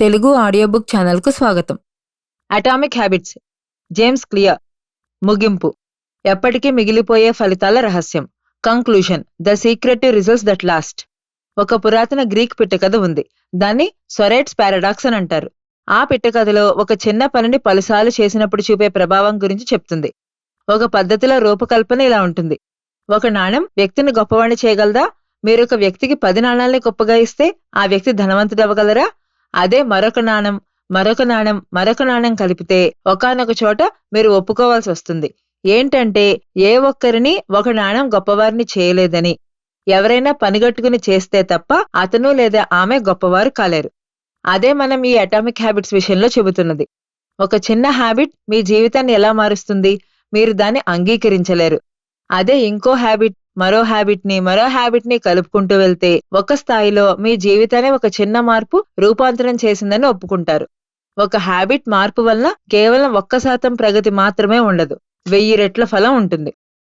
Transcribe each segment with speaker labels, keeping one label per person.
Speaker 1: Telugu audio book ఛానల్కు స్వాగతం.
Speaker 2: Atomic habits James Clear. ముగింపు. ఎప్పటికీ మిగిలిపోయే ఫలితాల రహస్యం. Conclusion. The secret to results that last. ఒక పురాతన గ్రీక్ పిట్టకథ ఉంది. దాన్ని సొరైట్స్ పారాడాక్స్ అని అంటారు. ఆ పిట్టకథలో ఒక చిన్న పనిని పలుసార్లు చేసినప్పుడు చూపే ప్రభావం గురించి చెప్తుంది. ఒక పద్ధతిలో రూపకల్పన ఇలా ఉంటుంది. ఒక నాణం వ్యక్తిని గొప్పవాణ్ణి చేయగలదా? మీరు ఒక వ్యక్తికి పది నాణాలని గొప్పగా ఇస్తే ఆ వ్యక్తి ధనవంతుడు అవ్వగలరా అదే మరొక నాణం మరొక నాణం మరొక నాణం కలిపితే ఒకానొక చోట మీరు ఒప్పుకోవాల్సి వస్తుంది. ఏంటంటే ఏ ఒక్కరిని ఒక నాణం గొప్పవారిని చేయలేదని. ఎవరైనా పనిగట్టుకుని చేస్తే తప్ప అతను లేదా ఆమె గొప్పవారు కాలేరు. అదే మనం ఈ అటామిక్ హ్యాబిట్స్ విషయంలో చెబుతున్నది. ఒక చిన్న హ్యాబిట్ మీ జీవితాన్ని ఎలా మారుస్తుంది? మీరు దాన్ని అంగీకరించలేరు. అదే ఇంకో హ్యాబిట్ మరో హ్యాబిట్ని మరో హ్యాబిట్ని కలుపుకుంటూ వెళ్తే ఒక స్థాయిలో మీ జీవితాన్ని ఒక చిన్న మార్పు రూపాంతరం చేసిందని ఒప్పుకుంటారు. ఒక హ్యాబిట్ మార్పు వల్ల కేవలం ఒక్క శాతం ప్రగతి మాత్రమే ఉండదు. వెయ్యి రెట్ల ఫలం ఉంటుంది.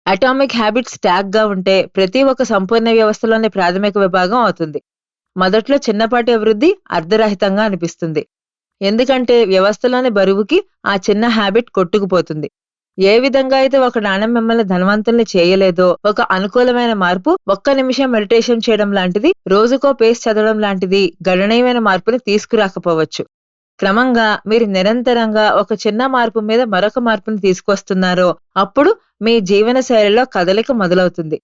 Speaker 2: అటామిక్ హ్యాబిట్స్ ట్యాగ్గా ఉంటే ప్రతి ఒక్క సంపూర్ణ వ్యవస్థలోని ప్రాథమిక విభాగం అవుతుంది. మొదట్లో చిన్నపాటి అభివృద్ధి అర్ధరహితంగా అనిపిస్తుంది. ఎందుకంటే వ్యవస్థలోని బరువుకి ఆ చిన్న హ్యాబిట్ కొట్టుకుపోతుంది. ఏ విధంగా అయితే ఒక నాణ్యం మిమ్మల్ని ధనవంతుల్ని చేయలేదో ఒక అనుకూలమైన మార్పు ఒక్క నిమిషం మెడిటేషన్ చేయడం లాంటిది రోజుకో పేస్ చదవడం లాంటిది గణనీయమైన మార్పుని తీసుకురాకపోవచ్చు. క్రమంగా మీరు నిరంతరంగా ఒక చిన్న మార్పు మీద మరొక మార్పుని తీసుకొస్తున్నారో అప్పుడు మీ జీవన శైలిలో కదలిక మొదలవుతుంది.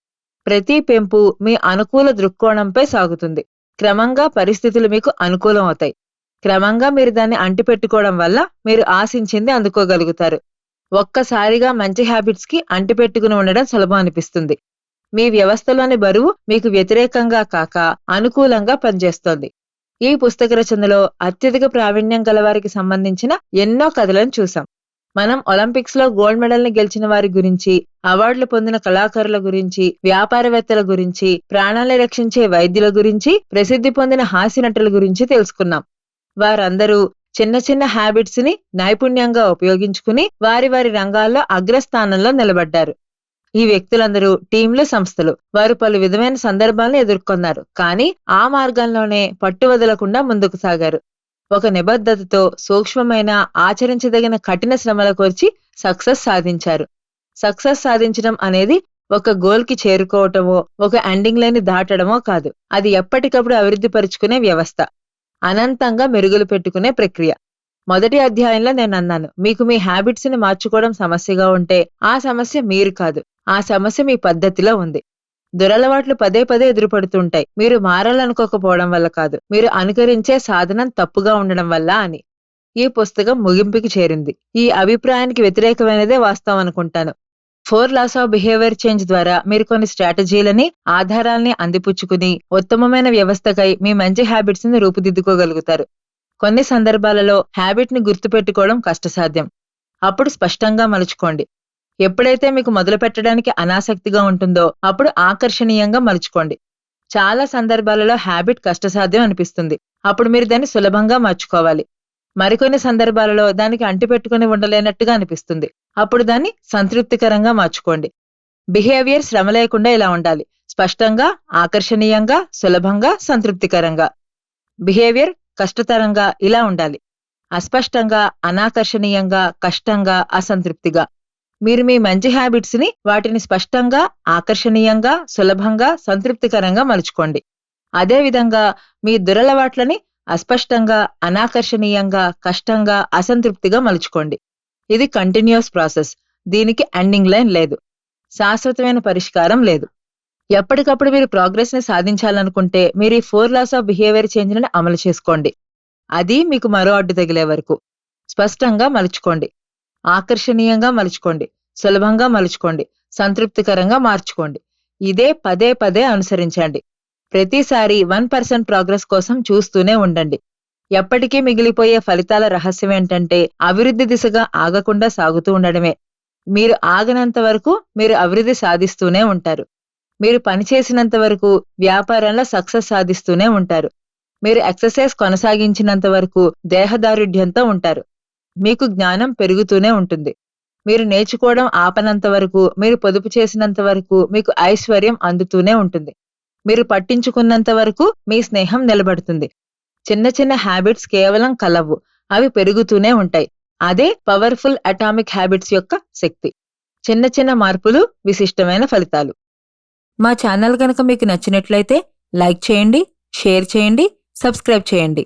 Speaker 2: ప్రతి పెంపు మీ అనుకూల దృక్కోణంపై సాగుతుంది. క్రమంగా పరిస్థితులు మీకు అనుకూలం అవుతాయి క్రమంగా మీరు దాన్ని అంటిపెట్టుకోవడం వల్ల మీరు ఆశించింది అందుకోగలుగుతారు. ఒక్కసారిగా మంచి హ్యాబిట్స్కి అంటిపెట్టుకుని ఉండడం సులభం అనిపిస్తుంది. మీ వ్యవస్థలోని బరువు మీకు వ్యతిరేకంగా కాక అనుకూలంగా పనిచేస్తోంది. ఈ పుస్తక రచనలో అత్యధిక ప్రావీణ్యం గలవారికి సంబంధించిన ఎన్నో కథలను చూసాం మనం ఒలింపిక్స్లో గోల్డ్ మెడల్ని గెలిచిన వారి గురించి అవార్డులు పొందిన కళాకారుల గురించి వ్యాపారవేత్తల గురించి ప్రాణాలను రక్షించే వైద్యుల గురించి ప్రసిద్ధి పొందిన హాస్య నటుల గురించి తెలుసుకున్నాం. వారందరూ చిన్న చిన్న హ్యాబిట్స్ని నైపుణ్యంగా ఉపయోగించుకుని వారి వారి రంగాల్లో అగ్రస్థానంలో నిలబడ్డారు. ఈ వ్యక్తులందరూ టీంలు సంస్థలు. వారు పలు విధమైన సందర్భాలను ఎదుర్కొన్నారు. కానీ ఆ మార్గంలోనే పట్టు వదలకుండా ముందుకు సాగారు. ఒక నిబద్ధతతో సూక్ష్మమైన ఆచరించదగిన కఠిన శ్రమల కోర్చి సక్సెస్ సాధించారు. సక్సెస్ సాధించడం అనేది ఒక గోల్కి చేరుకోవటమో ఒక ఎండింగ్ లైన్ దాటడమో కాదు. అది ఎప్పటికప్పుడు అభివృద్ధి పరుచుకునే వ్యవస్థ. అనంతంగా మెరుగులు పెట్టుకునే ప్రక్రియ. మొదటి అధ్యాయంలో నేను అన్నాను మీకు మీ హ్యాబిట్స్ని మార్చుకోవడం సమస్యగా ఉంటే ఆ సమస్య మీరు కాదు ఆ సమస్య మీ పద్ధతిలో ఉంది. దురలవాట్లు పదే పదే ఎదురుపడుతుంటాయి. మీరు మారాలనుకోకపోవడం వల్ల కాదు మీరు అనుకరించే సాధనం తప్పుగా ఉండడం వల్ల అని. ఈ పుస్తకం ముగింపుకి చేరింది. ఈ అభిప్రాయానికి వ్యతిరేకమైనదే వాస్తవం అనుకుంటాను. Four laws of behaviour change ద్వారా మీరు కొన్ని స్ట్రాటజీలని ఆధారాల్ని అందిపుచ్చుకుని ఉత్తమమైన వ్యవస్థకై మీ మంచి హ్యాబిట్స్ని రూపుదిద్దుకోగలుగుతారు. కొన్ని సందర్భాలలో హ్యాబిట్ని గుర్తుపెట్టుకోవడం కష్టసాధ్యం. అప్పుడు స్పష్టంగా మలుచుకోండి. ఎప్పుడైతే మీకు మొదలు పెట్టడానికి అనాసక్తిగా ఉంటుందో అప్పుడు ఆకర్షణీయంగా మలుచుకోండి. చాలా సందర్భాలలో హ్యాబిట్ కష్టసాధ్యం అనిపిస్తుంది. అప్పుడు మీరు దాన్ని సులభంగా మార్చుకోవాలి. మరికొన్ని సందర్భాలలో దానికి అంటిపెట్టుకుని ఉండలేనట్టుగా అనిపిస్తుంది. అప్పుడు దాన్ని సంతృప్తికరంగా మార్చుకోండి. బిహేవియర్ శ్రమ లేకుండా ఇలా ఉండాలి. స్పష్టంగా ఆకర్షణీయంగా సులభంగా సంతృప్తికరంగా. బిహేవియర్ కష్టతరంగా ఇలా ఉండాలి. అస్పష్టంగా అనాకర్షణీయంగా కష్టంగా అసంతృప్తిగా. మీరు మీ మంచి హ్యాబిట్స్ని వాటిని స్పష్టంగా ఆకర్షణీయంగా సులభంగా సంతృప్తికరంగా మలుచుకోండి. అదేవిధంగా మీ దురలవాట్లని అస్పష్టంగా అనాకర్షణీయంగా కష్టంగా అసంతృప్తిగా మలుచుకోండి. ఇది కంటిన్యూస్ ప్రాసెస్ దీనికి ఎండింగ్ లైన్ లేదు. శాశ్వతమైన పరిష్కారం లేదు. ఎప్పటికప్పుడు మీరు ప్రోగ్రెస్ని సాధించాలనుకుంటే మీరు ఈ ఫోర్ లాస్ ఆఫ్ బిహేవియర్ చేంజ్ని అమలు చేసుకోండి. అది మీకు మరో అడ్డు తగిలే వరకు. స్పష్టంగా మలుచుకోండి. ఆకర్షణీయంగా మలుచుకోండి. సులభంగా మలుచుకోండి. సంతృప్తికరంగా మార్చుకోండి. ఇదే పదే పదే అనుసరించండి. ప్రతిసారి వన్ పర్సెంట్ ప్రోగ్రెస్ కోసం చూస్తూనే ఉండండి. ఎప్పటికీ మిగిలిపోయే ఫలితాల రహస్యం ఏంటంటే అభివృద్ధి దిశగా ఆగకుండా సాగుతూ ఉండడమే. మీరు ఆగనంత వరకు మీరు అభివృద్ధి సాధిస్తూనే ఉంటారు. మీరు పనిచేసినంత వరకు వ్యాపారంలో సక్సెస్ సాధిస్తూనే ఉంటారు. మీరు ఎక్సర్సైజ్ కొనసాగించినంత వరకు దేహదారుఢ్యంతో ఉంటారు. మీకు జ్ఞానం పెరుగుతూనే ఉంటుంది. మీరు నేర్చుకోవడం ఆపనంత వరకు మీరు పొదుపు చేసినంత వరకు మీకు ఐశ్వర్యం అందుతూనే ఉంటుంది. మీరు పట్టించుకున్నంత వరకు మీ స్నేహం నిలబడుతుంది. చిన్న చిన్న హ్యాబిట్స్ కేవలం కలవు అవి పెరుగుతూనే ఉంటాయి. అదే పవర్ఫుల్ అటామిక్ హ్యాబిట్స్ యొక్క శక్తి. చిన్న చిన్న మార్పులు విశిష్టమైన ఫలితాలు.
Speaker 1: మా ఛానల్ కనుక మీకు నచ్చినట్లయితే లైక్ చేయండి షేర్ చేయండి సబ్స్క్రైబ్ చేయండి.